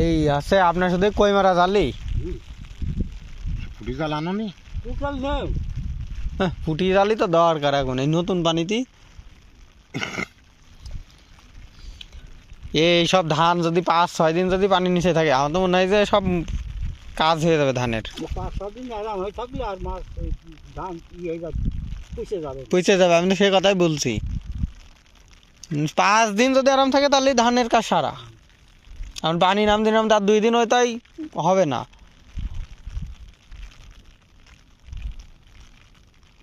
এই আছে আপনার সাথে কই মারা জালি? ফুটি জাল আনো নি হ্যাঁ, ফুটি জালি তো দরকার এখন এই নতুন পানিতে। এই সব ধান যদি পাঁচ ছয় দিন যদি পানি নিচে থাকে আমার তো মনে হয় যে সব কাজ হয়ে যাবে ধানের। পাঁচ হয়ে হয়ে যাবে পুষে যাবে। আমি তো সে কথাই বলছি। পাঁচ দিন যদি আরাম থাকে তাহলে ধানের কাজ সারা। কারণ পানি নামতে নামতে আর দুই দিন হয় তাই হবে না।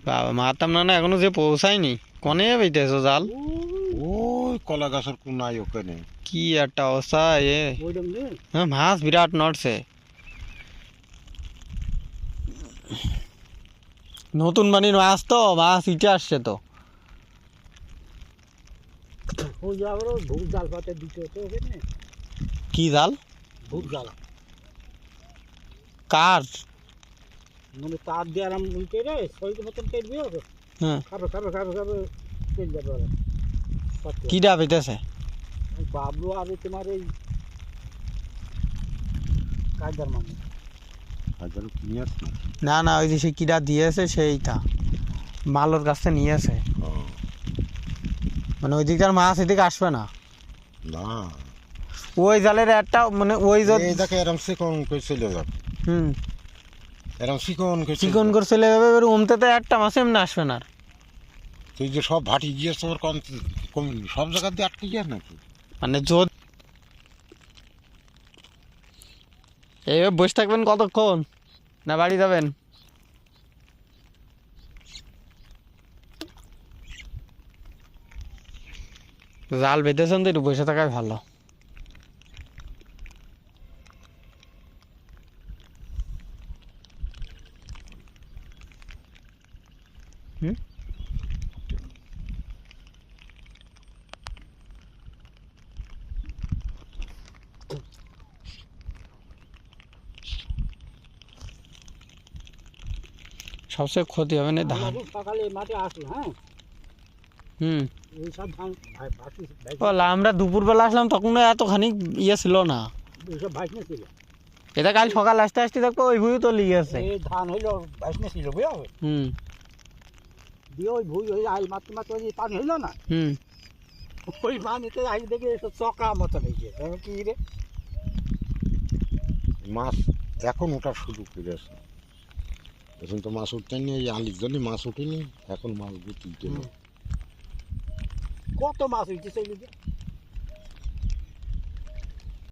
বাবা মারতাম না না এখনও যে পৌঁছায়নি। কনে বেইতেছো জাল? ওই কলা গাছের কোনায় ওখানে। কি একটা অবস্থা এ। হ্যাঁ মাছ বিরাট নড়ছে। নতুন বানির মাছ তো মাছ ইটে আসছে তো। ওই যে আবার ভুল জাল পাতে দিতে হতো ওখানে। কি জাল? ভুল জাল। কার? মানে তার দিয়ে আরাম করে শরীর মতন কেটবে হবে। হ্যাঁ। খাবে খাবে খাবে খাবে চলে যাবে ওরা। কিটা পেতেছে ওই বাবলু আর ওই তোমার এই কিনে আসছি? না না ওই যে সে কিটা দিয়েছে সেইটা। মালোর কাছে নিয়েছে। মানে ওই দিকটার মাছ এদিকে আসবে না। না। ওই জালের একটা মানে ওই দেখে এরম চিকন করে চলে যাবে। হুম। এরম চিকন করে চিকন করে চলে যাবে এবার উমতে তো একটা মাছ এমনি আসবে না তুই যে সব ভাটি গিয়ে তোর কম কম সব জায়গা দিয়ে আটকে গিয়ে নাকি? মানে যদি এইভাবে বসে থাকবেন কতক্ষণ? না বাড়ি যাবেন? জাল বেঁধেছেন তো একটু বসে থাকাই ভালো। সবচেয়ে ক্ষতি হবে না ধান। সকালে মাঠে আসলো হ্যাঁ? হুম। আমরা দুপুরবেলা আসলাম তখন এতখানি ইয়ে ছিল না। এটা কাল সকাল আসতে আসতে দেখব ওই ভুঁই তো লিয়ে আছে এই ধান হইল ভাইসনে ছিল বুঝা হুম। দিয়ে ওই ভুই ওই আইল মারতে মারতে ওই পানি হইল না? হুম। ওই পানিতে আইল দেখে চকা মতো হয়েছে কি রে। মাছ এখন ওটা শুরু করে আছে এখন তো মাছ উঠতে নি এই আলির জন্য মাছ উঠেনি, এখন মাছগুলো তুলতে কত মাছ উঠেছে